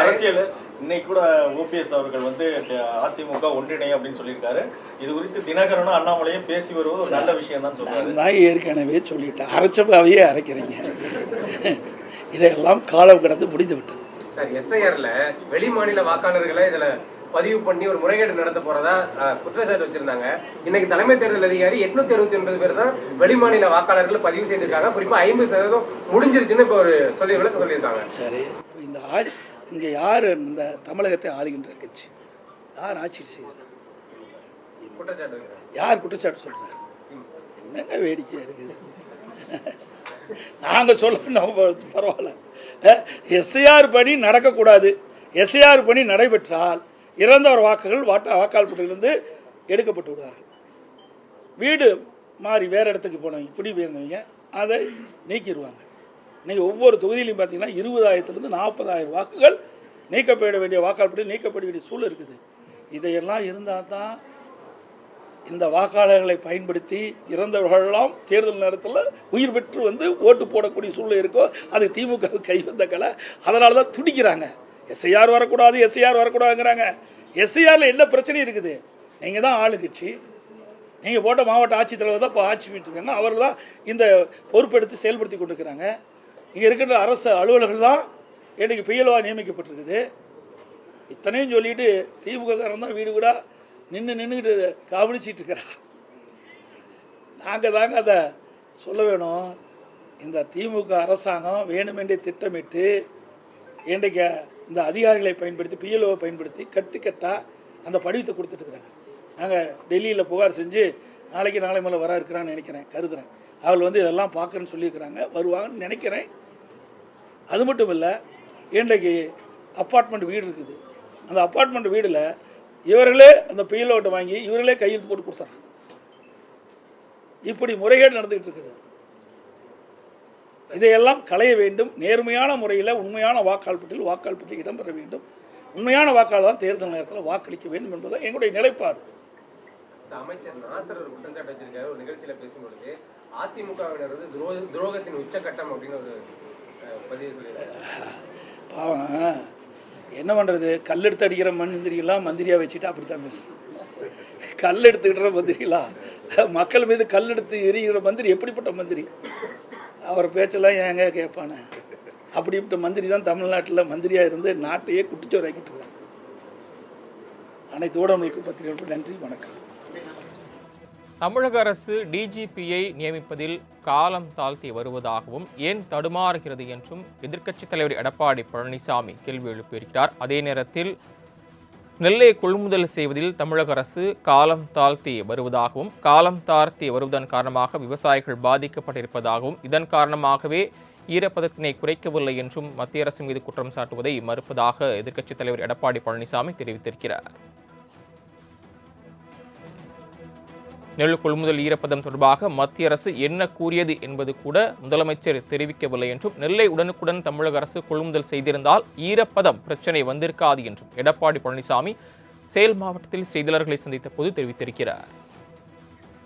அரசியல். இன்னைக்கு கூட ஓபிஎஸ் அவர்கள் வந்து அதிமுக ஒன்றிணை அப்படின்னு சொல்லியிருக்காரு. இது குறித்து தினகரனும் அண்ணாமலையும் பேசி வருவது நல்ல விஷயம் தான் தான் ஏற்கனவே சொல்லிட்டேன். அரைச்சப்பாவையே அரைக்கிறீங்க. இதெல்லாம் காலம் கடந்து முடிந்து விட்டது. சார் எஸ்ஐஆர்ல வெளி மாநில வாக்காளர்களை இதுல பதிவு பண்ணி ஒரு முறைகேடு நடத்த போறதா குற்றச்சாட்டு வச்சிருந்தாங்க. இன்னைக்கு தலைமை தேர்தல் அதிகாரி எட்நூத்தி அறுபத்தி ஒன்பது பேர் தான் வெளி மாநில வாக்காளர்கள் பதிவு செய்திருக்காங்க. குறிப்பா ஐம்பது சதவீதம் முடிஞ்சிருச்சுன்னு இப்போ ஒரு சொல்லி விளக்க சொல்லியிருக்காங்க. சரி. இந்த ஆட்சி இங்கே யார் இந்த தமிழகத்தை ஆளுகின்ற கட்சி? யார் ஆட்சி செய்கிறார் குற்றச்சாட்டு. யார் குற்றச்சாட்டு சொல்கிறார் என்னங்க வேடிக்கையாக இருக்குது நாங்கள் சொல்லணும் பரவாயில்ல. எஸ்ஐஆர் பணி நடக்கக்கூடாது. எஸ்ஐஆர் பணி நடைபெற்றால் இறந்தவர் வாக்குகள் வாட்டா வாக்காளர் பட்டியலிருந்து எடுக்கப்பட்டு விடுவார்கள். வீடு மாறி வேறு இடத்துக்கு போனவங்க குடிபெயர்ந்தவங்க அதை நீக்கிடுவாங்க. இன்றைக்கி ஒவ்வொரு தொகுதியிலையும் பார்த்தீங்கன்னா இருபதாயிரத்துலேருந்து நாற்பதாயிரம் வாக்குகள் நீக்கப்பட வேண்டிய வாக்காளர் பட்டியல் நீக்கப்பட வேண்டிய சூழல் இருக்குது. இதையெல்லாம் இருந்தால் தான் இந்த வாக்காளர்களை பயன்படுத்தி இறந்தவர்களெல்லாம் தேர்தல் நேரத்தில் உயிர் பெற்று வந்து ஓட்டு போடக்கூடிய சூழ்நிலை இருக்கோ அது திமுக கை வந்த கலை. அதனால தான் துடிக்கிறாங்க. எஸ்ஐஆர் வரக்கூடாது எஸ்ஐஆர் வரக்கூடாதுங்கிறாங்க. எஸ்சிஆரில் என்ன பிரச்சனை இருக்குது? நீங்கள் தான் ஆளுங்கட்சி நீங்கள் போட்ட மாவட்ட ஆட்சித்தலைவர் தான் இப்போ ஆட்சி பண்ணிட்டுருக்காங்க அவர்கள் தான் இந்த பொறுப்பெடுத்து செயல்படுத்தி கொண்டிருக்கிறாங்க. இங்கே இருக்கின்ற அரசு அலுவலர்கள் தான் இன்றைக்கு பிஎல்ஓவாக நியமிக்கப்பட்டிருக்குது. இத்தனையும் சொல்லிட்டு திமுககாரன் தான் வீடு வீடாக நின்று நின்றுக்கிட்டு கவனிச்சிட்டு இருக்கிறா நாங்கள் தாங்க அதை சொல்ல வேணும். இந்த திமுக அரசாங்கம் வேணுமென்றே திட்டமிட்டு இன்றைக்கு இந்த அதிகாரிகளை பயன்படுத்தி பிஎல்ஓவை பயன்படுத்தி கட்டுக்கட்டா அந்த படிவத்தை கொடுத்துட்ருக்குறாங்க நாங்கள் டெல்லியில் புகார் செஞ்சு நாளைக்கு நாளை மேலே வர இருக்கிறான்னு நினைக்கிறேன் கருதுறேன். அவள் வந்து இதெல்லாம் பார்க்குறேன்னு சொல்லியிருக்கிறாங்க வருவாங்கன்னு நினைக்கிறேன். அது மட்டும் இல்லை இன்றைக்கு அப்பார்ட்மெண்ட் வீடு இருக்குது. அந்த அப்பார்ட்மெண்ட் வீடில் இவர்களே அந்த பிஎல்ஓட்டை வாங்கி இவர்களே கையெழுத்து போட்டு கொடுத்துறாங்க. இப்படி முறைகேடு நடந்துகிட்டு இருக்குது. இதையெல்லாம் களைய வேண்டும். நேர்மையான முறையில் உண்மையான வாக்காளர் பட்டியல் வாக்காளர் பட்டியல் இடம்பெற வேண்டும். உண்மையான வாக்காளர் தான் தேர்தல் நேரத்தில் வாக்களிக்க வேண்டும் என்பது எங்களுடைய நிலைப்பாடு. அமைச்சர் நாசர் ஒரு குற்றச்சாட்டு வச்சிருக்காரு. ஒரு நிகழ்ச்சியில பேசும்பொழுது அதிமுகவினர் வந்து துரோக துரோகத்தின் உச்சகட்டம் அப்படின்னு ஒரு பதிவு பாவம். என்ன பண்ணுறது கல் எடுத்து அடிக்கிற மந்திரியெல்லாம் மந்திரியாக வச்சுட்டு அப்படி தான் பேசணும் கல் எடுத்துக்கிற மந்திரிலாம் மக்கள் மீது கல் எடுத்து எரிகிற மந்திரி எப்படிப்பட்ட மந்திரி? அவர் பேச்செல்லாம் ஏங்க கேட்பானே? அப்படிப்பட்ட மந்திரி தான் தமிழ்நாட்டில் மந்திரியாக இருந்து நாட்டையே குட்டிச்சோராக்கிட்டு இருக்காங்க அனைத்து ஊடகங்களுக்கு பத்திரிகைகளுக்கு நன்றி வணக்கம். தமிழக அரசு டிஜிபியை நியமிப்பதில் காலம் தாழ்த்தி வருவதாகவும் ஏன் தடுமாறுகிறது என்றும் எதிர்க்கட்சித் தலைவர் எடப்பாடி பழனிசாமி கேள்வி எழுப்பியிருக்கிறார். அதே நேரத்தில் நெல்லை கொள்முதல் செய்வதில் தமிழக அரசு காலம் தாழ்த்தி வருவதாகவும் காலம் தாழ்த்தி வருவதன் காரணமாக விவசாயிகள் பாதிக்கப்பட்டிருப்பதாகவும் இதன் காரணமாகவே ஈரப்பதத்தினை குறைக்கவில்லை என்றும் மத்திய அரசு மீது குற்றம் சாட்டுவதை மறுப்பதாக எதிர்க்கட்சித் தலைவர் எடப்பாடி பழனிசாமி தெரிவித்திருக்கிறார். நெல் கொள்முதல் ஈரப்பதம் தொடர்பாக மத்திய அரசு என்ன கூறியது என்பது கூட முதலமைச்சர் தெரிவிக்கவில்லை என்றும் நெல்லை உடனுக்குடன் தமிழக அரசு கொள்முதல் செய்திருந்தால் ஈரப்பதம் பிரச்சனை வந்திருக்காது என்றும் எடப்பாடி பழனிசாமி சேல் மாவட்டத்தில் செய்தியாளர்களை சந்தித்த போது தெரிவித்திருக்கிறார்.